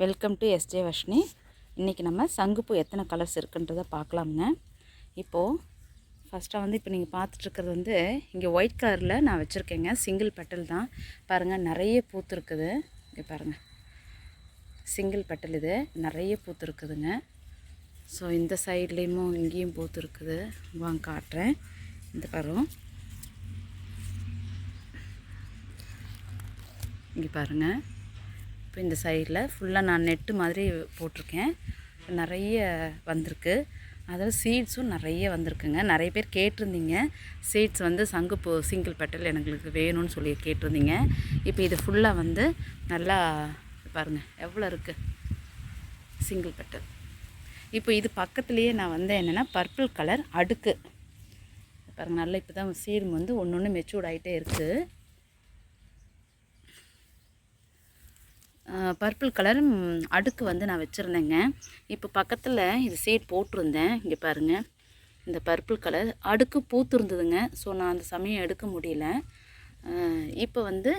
Welcome to SJ Vashni இன்றைக்கி நம்ம சங்குப்பூ எத்தனை கலர்ஸ் இருக்குன்றதை பார்க்கலாமுங்க. இப்போது ஃபஸ்ட்டாக வந்து இப்போ நீங்கள் பார்த்துட்ருக்கிறது வந்து இங்கே ஒயிட் கலரில் நான் வச்சுருக்கேங்க. சிங்கிள் பெட்டல் தான். பாருங்கள் நிறைய பூத்து இருக்குது. இங்கே பாருங்கள் சிங்கிள் பெட்டல் இது. நிறைய பூத்து இருக்குதுங்க. ஸோ இந்த சைட்லேயும் இங்கேயும் பூத்து இருக்குது. வாங்க காட்டுறேன். இந்த பாருங்க இங்கே பாருங்கள் இப்போ இந்த சைடில் ஃபுல்லாக நான் நெட்டு மாதிரி போட்டிருக்கேன். நிறைய வந்திருக்கு. அதில் சீட்ஸும் நிறைய வந்திருக்குங்க. நிறைய பேர் கேட்டிருந்தீங்க. சீட்ஸ் வந்து சங்குப்பூ சிங்கிள் பெட்டல் எங்களுக்கு வேணும்னு சொல்லி கேட்டிருந்தீங்க. இப்போ இது ஃபுல்லாக வந்து நல்லா பாருங்கள் எவ்வளோ இருக்குது சிங்கிள் பெட்டல். இப்போ இது பக்கத்துலேயே நான் வந்து என்னென்னா பர்பிள் கலர் அடுக்கு. பாருங்கள் நல்லா இப்போ தான் சீடும் வந்து ஒன்று ஒன்று மெச்சூர்ட் ஆகிட்டே இருக்குது பர்பிள் கலர் அடுக்கு வந்து நான் வச்சுருந்தேங்க. இப்போ பக்கத்தில் இது சீட் போட்டிருந்தேன். இங்கே பாருங்கள் இந்த பர்பிள் கலர் அடுக்கு பூத்துருந்ததுங்க. ஸோ நான் அந்த சமயம் எடுக்க முடியல. இப்போ வந்து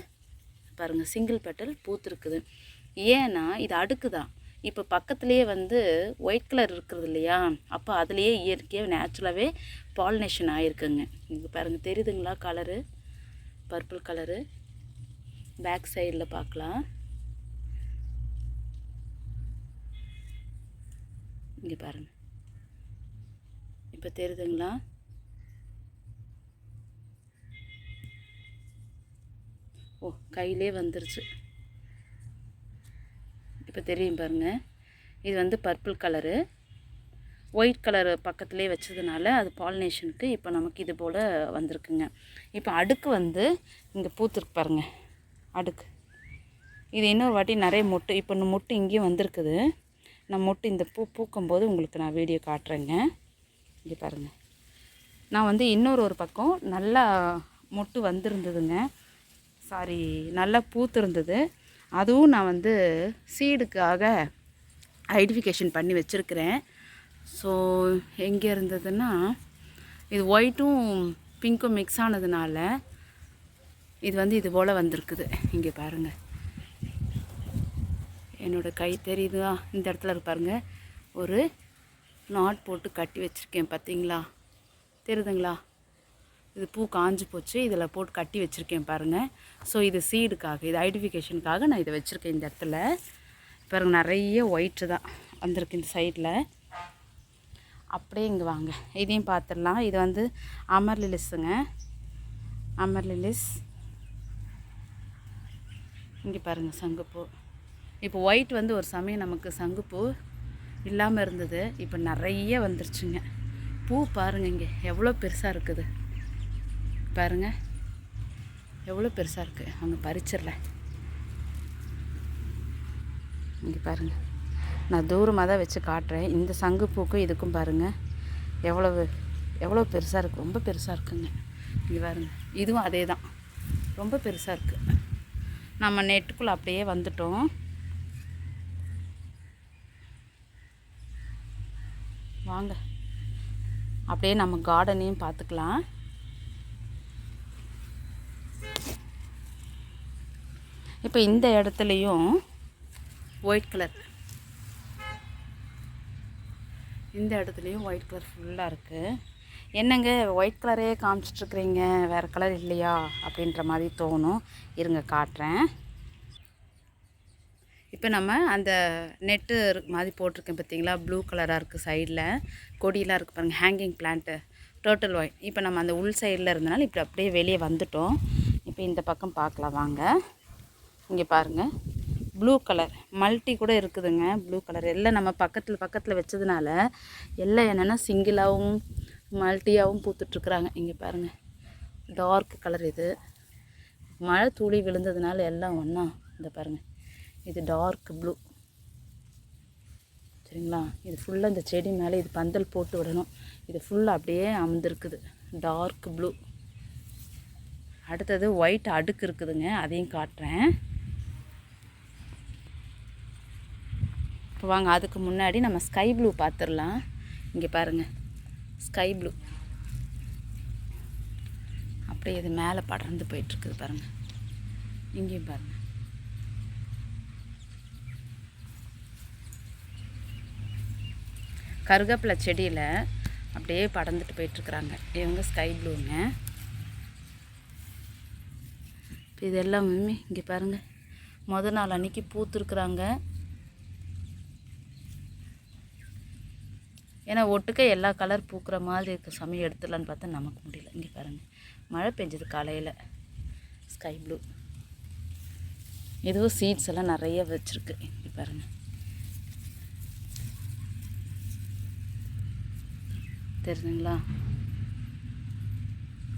பாருங்கள் சிங்கிள் பெட்டல் பூத்துருக்குது. ஏன்னா இது அடுக்கு தான். இப்போ பக்கத்துலேயே வந்து ஒயிட் கலர் இருக்கிறது இல்லையா? அப்போ அதுலேயே இயற்கையாக நேச்சுரலாகவே பாலினேஷன் ஆகிருக்குங்க இங்கே பாருங்கள் தெரியுதுங்களா கலரு பர்பிள் கலரு பேக் சைடில் பார்க்கலாம். இங்கே பாருங்கள் இப்போ தெரியுதுங்களா? ஓ கையிலே வந்துருச்சு. இப்போ தெரியும் பாருங்கள் இது வந்து பர்பிள் கலரு ஒயிட் கலர் பக்கத்துலேயே வச்சதுனால அது பாலினேஷனுக்கு இப்போ நமக்கு இது போல் வந்திருக்குங்க. இப்போ அடுக்கு வந்து இங்கே பூத்துருக்கு பாருங்கள் அடுக்கு. இது இன்னொரு வாட்டி நிறைய முட்டு இப்போ இந்த இங்கேயும் வந்திருக்குது. நான் மொட்டு இந்த பூ பூக்கும்போது உங்களுக்கு நான் வீடியோ காட்டுறேங்க. இங்கே பாருங்கள் நான் வந்து இன்னொரு ஒரு பக்கம் நல்லா மொட்டு வந்திருந்ததுங்க. சாரி நல்லா பூத்திருந்தது. அதுவும் நான் வந்து சீடுக்காக ஐடென்டிஃபிகேஷன் பண்ணி வச்சுருக்கிறேன். ஸோ எங்கே இருந்ததுன்னா இது ஒயிட்டும் பிங்க்கும் மிக்ஸ் ஆனதுனால இது வந்து இது போல் வந்திருக்குது. இங்கே பாருங்கள் என்னோடய கை தெரியுதா? இந்த இடத்துல இருக்கு ஒரு நாட் போட்டு கட்டி வச்சுருக்கேன் பார்த்தீங்களா தெரியுதுங்களா? இது பூ காஞ்சு போச்சு. இதில் போட்டு கட்டி வச்சுருக்கேன் பாருங்கள் ஸோ இது சீடுக்காக இது ஐடென்டிஃபிகேஷனுக்காக நான் இதை வச்சுருக்கேன் இந்த இடத்துல. பாருங்க நிறைய ஒயிட்டு தான் வந்திருக்கு இந்த சைடில் அப்படியே இங்கே வாங்க. இதையும் பார்த்துடலாம் இது வந்து அமர் லிலிஸுங்க அமர் லிலிஸ் இங்கே பாருங்கள் சங்குப்பூ. இப்போ ஒயிட் வந்து ஒரு சமயம் நமக்கு சங்குப்பூ இல்லாமல் இருந்தது. இப்போ நிறைய வந்துருச்சுங்க. பூ பாருங்கள் இங்கே எவ்வளோ பெருசாக இருக்குது. பாருங்கள் எவ்வளோ பெருசாக இருக்குது அவங்க பறிச்சிடல. இங்கே பாருங்கள் நான் தூரமாக தான் வச்சு காட்டுறேன். இந்த சங்குப்பூக்கும் இதுக்கும் பாருங்கள் எவ்வளவு எவ்வளோ பெருசாக இருக்குது ரொம்ப பெருசாக இருக்குங்க. இங்கே பாருங்கள் இதுவும் அதே தான் ரொம்ப பெருசாக இருக்குது நம்ம நெட்டுக்குள்ளே அப்படியே வந்துட்டோம். வாங்க. அப்படியே நம்ம கார்டனையும் பார்த்துக்கலாம். இப்போ இந்த இடத்துலையும் ஒயிட் கலர் இந்த இடத்துலையும் ஒயிட் கலர் ஃபுல்லாக இருக்குது என்னங்க ஒயிட் கலரே காமிச்சிட்ருக்குறீங்க வேறு கலர் இல்லையா? அப்படின்ற மாதிரி தோணும். இருங்க காட்டுறேன். இப்போ நம்ம அந்த நெட்டு மாதிரி போட்டிருக்கேன் பார்த்தீங்களா? ப்ளூ கலராக இருக்குது சைடில். கொடியெலாம் இருக்குது பாருங்கள் ஹேங்கிங் பிளான்ட்டு டோட்டல் ஒயிட் இப்போ நம்ம அந்த உள் சைடில் இருந்தனால இப்படி அப்படியே வெளியே வந்துட்டோம். இப்போ இந்த பக்கம் பார்க்கலாம் வாங்க. இங்கே பாருங்கள் ப்ளூ கலர் மல்டி கூட இருக்குதுங்க ப்ளூ கலர். எல்லாம் நம்ம பக்கத்தில் பக்கத்தில் வச்சதுனால எல்லாம் என்னென்னா சிங்கிளாகவும் மல்டியாகவும் பூத்துட்ருக்குறாங்க. இங்கே பாருங்கள் டார்க் கலர் இது. மழை துளி விழுந்ததுனால எல்லாம் ஒன்றா இந்த பாருங்கள் இது டார்க் ப்ளூ சரிங்களா? இது ஃபுல்லாக இந்த செடி மேலே இது பந்தல் போட்டு விடணும். இது ஃபுல்லாக அப்படியே அமர்ந்துருக்குது. டார்க் ப்ளூ அடுத்தது ஒயிட் அடுக்கு இருக்குதுங்க. அதையும் காட்டுறேன். இப்போ வாங்க அதுக்கு முன்னாடி நம்ம ஸ்கை ப்ளூ பார்த்துடலாம் இங்கே பாருங்கள் ஸ்கை ப்ளூ அப்படியே இது மேலே படர்ந்து போயிட்டுருக்குது பாருங்கள் இங்கேயும் பாருங்கள் கருகப்பிலை செடியில் அப்படியே படந்துட்டு போயிட்டுருக்குறாங்க. இவங்க ஸ்கை ப்ளூங்க இப்போ இது எல்லாமே இங்கே பாருங்கள் முத நாள் அன்னைக்கு பூத்துருக்குறாங்க. ஏன்னா ஒட்டுக்க எல்லா கலர் பூக்கிற மாதிரி இருக்க சமயம் எடுத்துடலான்னு பார்த்தா நமக்கு முடியல. இங்கே பாருங்கள் மழை பெஞ்சது காலையில். ஸ்கை ப்ளூ இதுவும் சீட்ஸ் எல்லாம் நிறைய வச்சுருக்கு. இங்கே பாருங்கள் தெரியுதுங்களா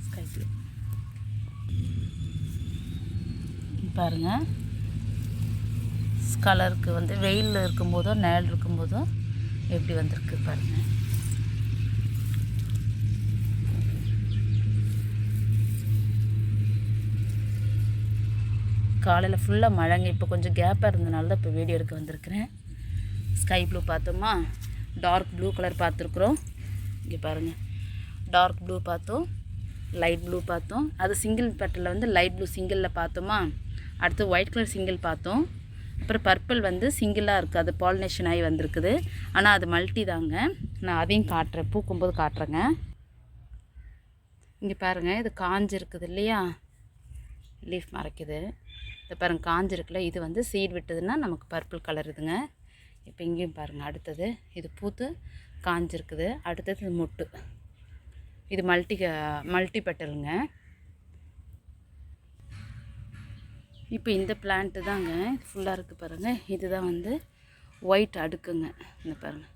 ஸ்கை ப்ளூ பாருங்க. கலருக்கு வந்து வெயிலில் இருக்கும்போதோ நிழல் இருக்கும்போதோ எப்படி வந்திருக்கு பாருங்க. காலையில் ஃபுல்லாக மழைங்க. இப்போ கொஞ்சம் கேப்பாக இருந்தனால தான் இப்போ வீடியோ எடுக்க வந்திருக்கிறேன். ஸ்கை ப்ளூ பார்த்தோமா? டார்க் ப்ளூ கலர் பார்த்துருக்குறோம். இங்கே பாருங்கள் டார்க் ப்ளூ பார்த்தோம். லைட் ப்ளூ பார்த்தோம். அது சிங்கிள் பெட்டலில் வந்து லைட் ப்ளூ சிங்கிளில் பார்த்தோமா? அடுத்து ஒயிட் கலர் சிங்கிள் பார்த்தோம். அப்புறம் பர்பிள் வந்து சிங்கிளாக இருக்குது அது பாலினேஷன் ஆகி வந்திருக்குது. ஆனால் அது மல்டி தாங்க. நான் அதையும் காட்டுறேன். பூக்கும்போது காட்டுறேங்க. இங்கே பாருங்கள் இது காஞ்சிருக்குது இல்லையா? லீஃப் மறைக்குது. இது பாருங்கள் காஞ்சிருக்குல்ல இது வந்து சீட் விட்டதுன்னா நமக்கு பர்பிள் கலர் இதுங்க. இப்போ இங்கேயும் பாருங்கள் அடுத்தது இது பூத்து காஞ்சிருக்குது. அடுத்தது முட்டு மொட்டு. இது மல்டி மல்டி பெட்டலுங்க இப்போ இந்த பிளான்ட்டு தாங்க. ஃபுல்லாக இருக்குது பாருங்கள் இதுதான் வந்து ஒயிட் அடுக்குங்க. இந்த பாருங்கள்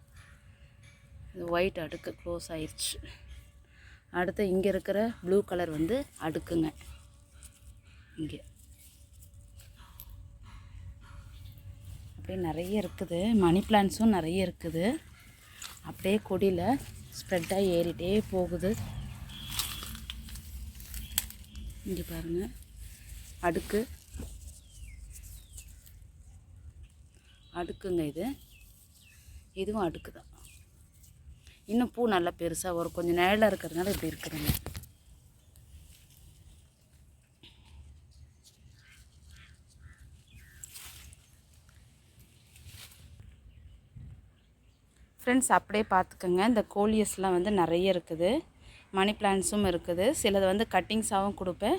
இது ஒயிட் அடுக்கு க்ளோஸ் ஆயிடுச்சு அடுத்து இங்கே இருக்கிற ப்ளூ கலர் வந்து அடுக்குங்க. இங்கே. அப்படியே நிறைய இருக்குது. மணி பிளான்ஸும் நிறைய இருக்குது. அப்படியே கொடியில் ஸ்ப்ரெட்டாக ஏறிட்டே போகுது. இங்கே பாருங்கள் அடுக்கு. அடுக்குங்க இது. இதுவும் அடுக்கு தான் இன்னும் பூ நல்லா பெருசாக வரும் கொஞ்சம் நிழலாக இருக்கிறதுனால இப்படி இருக்குதுங்க ஃப்ரெண்ட்ஸ் அப்படியே பார்த்துக்கோங்க. இந்த கோலியஸ்லாம் வந்து நிறைய இருக்குது. மணி பிளான்ஸும் இருக்குது. சிலது வந்து கட்டிங்ஸாகவும் கொடுப்பேன்.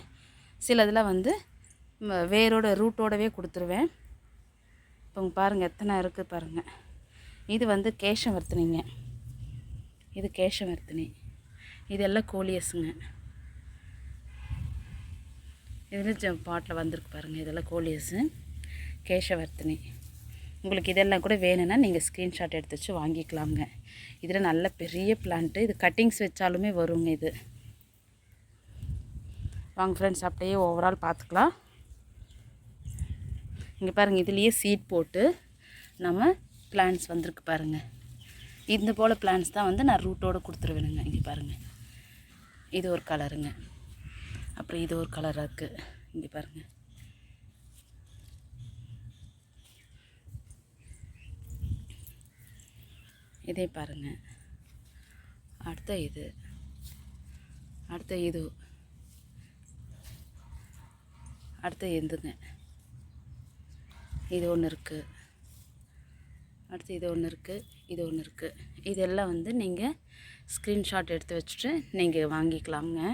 சிலதில் வந்து வேரோட ரூட்டோடவே கொடுத்துருவேன். இப்போ பாருங்கள் எத்தனை இருக்குது பாருங்கள் இது வந்து கேஷவர்த்தினிங்க இது கேஷவர்த்தினி இதெல்லாம் கோலியஸுங்க இதில் பாட்டில் வந்திருக்கு பாருங்கள் இதெல்லாம் கோலியஸு கேஷவர்த்தினி உங்களுக்கு இதெல்லாம் கூட வேணும்னா நீங்கள் ஸ்க்ரீன்ஷாட் எடுத்து வச்சு வாங்கிக்கலாங்க இதில் நல்ல பெரிய பிளான்ட்டு இது கட்டிங்ஸ் வச்சாலுமே வருங்க இது. வாங்க ஃப்ரெண்ட்ஸ் அப்படியே ஓவரால் பார்த்துக்கலாம். இங்கே பாருங்கள் இதுலேயே சீட் போட்டு நம்ம பிளான்ஸ் வந்திருக்கு பாருங்கள் இந்த போல் பிளான்ஸ் தான் வந்து நான் ரூட்டோடு கொடுத்துருவேனுங்க. இங்கே பாருங்கள் இது ஒரு கலருங்க அப்புறம் இது ஒரு கலராக இருக்குது இங்கே பாருங்கள் இதே பாருங்கள் அடுத்த இது. அடுத்த இது. அடுத்த எந்துங்க. இது ஒன்று இருக்குது அடுத்து இது ஒன்று இருக்குது இது ஒன்று இருக்குது இதெல்லாம் வந்து நீங்கள் ஸ்க்ரீன்ஷாட் எடுத்து வச்சுட்டு நீங்கள் வாங்கிக்கலாமுங்க.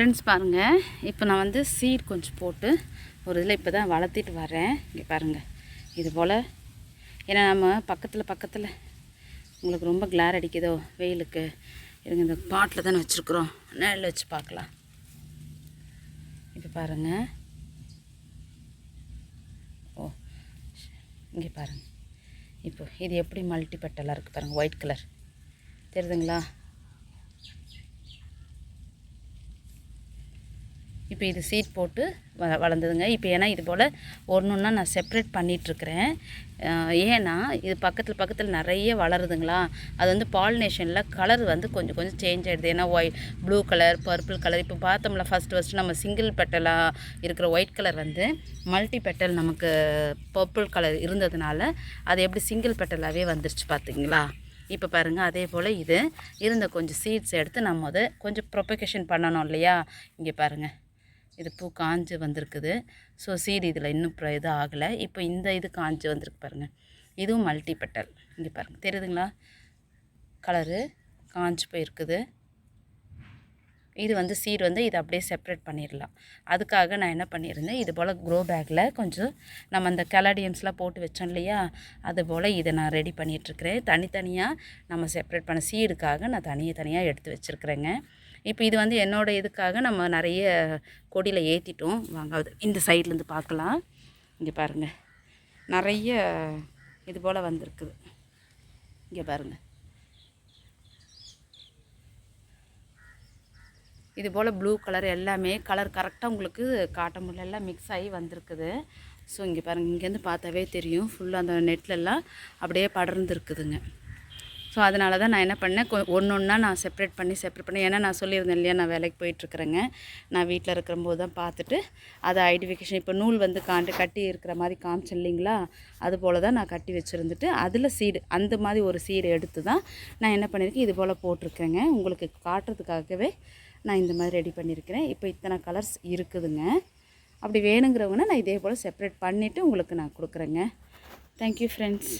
ஃப்ரெண்ட்ஸ் பாருங்கள் இப்போ நான் வந்து சீட் கொஞ்சம் போட்டு ஒரு இதில் இப்போ தான் வளர்த்திட்டு வரேன் இங்கே பாருங்கள் இது போல். ஏன்னா நம்ம பக்கத்தில் பக்கத்தில். உங்களுக்கு ரொம்ப கிளார் அடிக்குதோ வெயிலுக்கு. இருங்க இந்த பாட்டில் தானே வச்சுருக்குறோம். நிழல் வச்சு பார்க்கலாம். இப்போ பாருங்கள் ஓ இங்கே பாருங்கள் இப்போ இது எப்படி மல்டி பெட்டலாக இருக்குது பாருங்கள் ஒயிட் கலர் தெரியுதுங்களா? இப்போ இது சீட் போட்டு வ வளர்ந்ததுங்க. இப்போ ஏன்னா இது போல் ஒன்று ஒன்றா நான் செப்ரேட் பண்ணிகிட்ருக்குறேன் ஏன்னா இது பக்கத்தில் பக்கத்தில் நிறைய வளருதுங்களா. அது வந்து பாலினேஷனில் கலர் வந்து கொஞ்சம் கொஞ்சம் சேஞ்ச் ஆகிடுது ஏன்னா white blue colour purple colour இப்போ பார்த்தோம்ல ஃபஸ்ட்டு ஃபஸ்ட்டு நம்ம சிங்கிள் பெட்டலாக இருக்கிற ஒயிட் கலர் வந்து மல்டி பெட்டல் நமக்கு பர்பிள் கலர் இருந்ததுனால அது எப்படி சிங்கிள் பெட்டலாகவே வந்துருச்சு பார்த்தீங்களா இப்போ பாருங்கள் அதே போல் இது இருந்த கொஞ்சம் சீட்ஸ் எடுத்து நம்ம அதை கொஞ்சம் ப்ரொபகேஷன் பண்ணணும் இல்லையா? இங்கே பாருங்கள் இது பூ காஞ்சு வந்திருக்குது. ஸோ சீடு இதில் இன்னும் ப்ர- இது ஆகலை. இப்போ இந்த இது காஞ்சு வந்திருக்கு பாருங்கள் இதுவும் மல்டிபெட்டல் இங்கே பாருங்கள் தெரியுதுங்களா? கலரு காஞ்சு போயிருக்குது. இது வந்து சீடு வந்து இதை அப்படியே செப்பரேட் பண்ணிடலாம் அதுக்காக நான் என்ன பண்ணியிருந்தேன் இது போல் க்ரோ பேக்கில் கொஞ்சம் நம்ம அந்த கலாடியம்ஸ்லாம் போட்டு வச்சோம் இல்லையா? அது போல் இதை நான் ரெடி பண்ணிகிட்ருக்கிறேன் தனித்தனியாக நம்ம செப்பரேட் பண்ண சீடுக்காக நான் தனியாக தனியாக எடுத்து வச்சுருக்குறேங்க. இப்போ இது வந்து என்னோடய இதுக்காக நம்ம நிறைய கொடியில் ஏற்றிட்டோம் வாங்காது இந்த சைட்லேருந்து பார்க்கலாம். இங்கே பாருங்கள் நிறைய இது போல் வந்திருக்குது. இங்கே பாருங்கள் இது போல் ப்ளூ கலர் எல்லாமே கலர் கரெக்டாக உங்களுக்கு காட்ட முடியல. எல்லாம் மிக்ஸ் ஆகி வந்திருக்குது. ஸோ இங்கே பாருங்கள் இங்கேருந்து பார்த்தாவே தெரியும். ஃபுல்லாக அந்த நெட்லெல்லாம் அப்படியே படர்ந்துருக்குதுங்க. ஸோ அதனால தான் நான் என்ன பண்ணேன் ஒன்று ஒன்றா நான் செப்பரேட் பண்ணி செப்பரேட் பண்ணி ஏன்னா நான் சொல்லியிருந்தேன் இல்லையா நான் வேலைக்கு போயிட்டுருக்குறேங்க. நான் வீட்டில் இருக்கிறம்போது தான் பார்த்துட்டு அதை ஐடென்டிஃபிகேஷன் இப்போ நூல் வந்து காண்டு கட்டி இருக்கிற மாதிரி காமிச்சேன் இல்லைங்களா அது போல் தான் நான் கட்டி வச்சுருந்துட்டு அதில் சீடு அந்த மாதிரி ஒரு சீடு எடுத்து தான் நான் என்ன பண்ணியிருக்கேன் இது போல் போட்டிருக்கேங்க உங்களுக்கு காட்டுறதுக்காகவே நான் இந்த மாதிரி ரெடி பண்ணியிருக்கிறேன். இப்போ இத்தனை கலர்ஸ் இருக்குதுங்க. அப்படி வேணுங்கிறவங்கன்னா நான் இதே போல் செப்பரேட் பண்ணிவிட்டு உங்களுக்கு நான் கொடுக்குறேங்க. Thank you friends